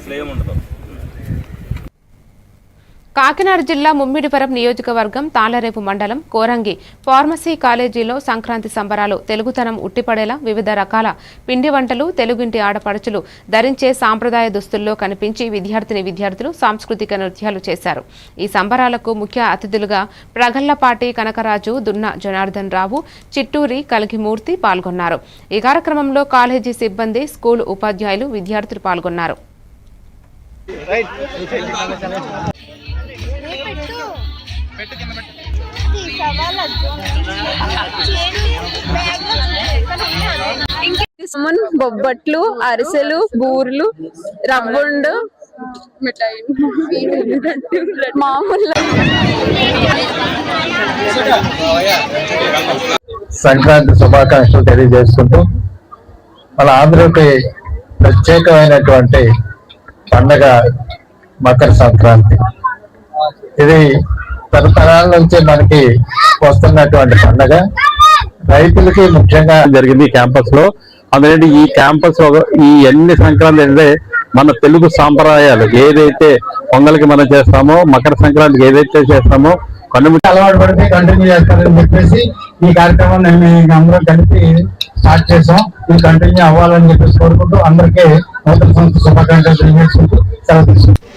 అసలు ఏముండదు కాకినాడ జిల్లా ముమ్మిడివరం నియోజకవర్గం తాళరేపు మండలం కోరంగి ఫార్మసీ కాలేజీలో సంక్రాంతి సంబరాలు తెలుగుతనం ఉట్టిపడేలా వివిధ రకాల పిండి వంటలు తెలుగింటి ఆడపడుచులు ధరించే సాంప్రదాయ దుస్తుల్లో కనిపించి విద్యార్థిని విద్యార్థులు సాంస్కృతిక నృత్యాలు చేశారు. ఈ సంబరాలకు ముఖ్య అతిథులుగా ప్రగల్లపాటి కనకరాజు దున్న జనార్దన్ రావు చిట్టూరి కలిగిమూర్తి పాల్గొన్నారు. ఈ కార్యక్రమంలో కాలేజీ సిబ్బంది స్కూల్ ఉపాధ్యాయులు విద్యార్థులు పాల్గొన్నారు. బొబ్బట్లు అరిసెలు బూర్లు రవ్వండు. మిఠాయి మామూలు సంక్రాంతి శుభాకాంక్షలు తెలియజేసుకుంటూ మన ఆంధ్రకి ప్రత్యేకమైనటువంటి పండగ మకర సంక్రాంతి. ఇది తరతరాల నుంచి మనకి వస్తున్నటువంటి పండగ. రైతులకి ముఖ్యంగా జరిగింది క్యాంపస్లో. అందుకంటే ఈ క్యాంపస్లో ఈ ఎన్ని సంక్రాంతి అంటే మన తెలుగు సాంప్రదాయాలు ఏదైతే పొంగల్కి మనం చేస్తామో మకర సంక్రాంతికి ఏదైతే చేస్తామో కొన్ని అలవాటు పడితే కంటిన్యూ చేస్తారని చెప్పేసి ఈ కార్యక్రమాన్ని మేము అందరం కలిపి స్టార్ట్ చేసాం. ఇది కంటిన్యూ అవ్వాలని చెప్పేసి కోరుకుంటూ అందరికీ నూతన సంస్థ శుభాకాంక్షలు తెలియజేసుకుంటూ సెలవు తీసుకుంటాం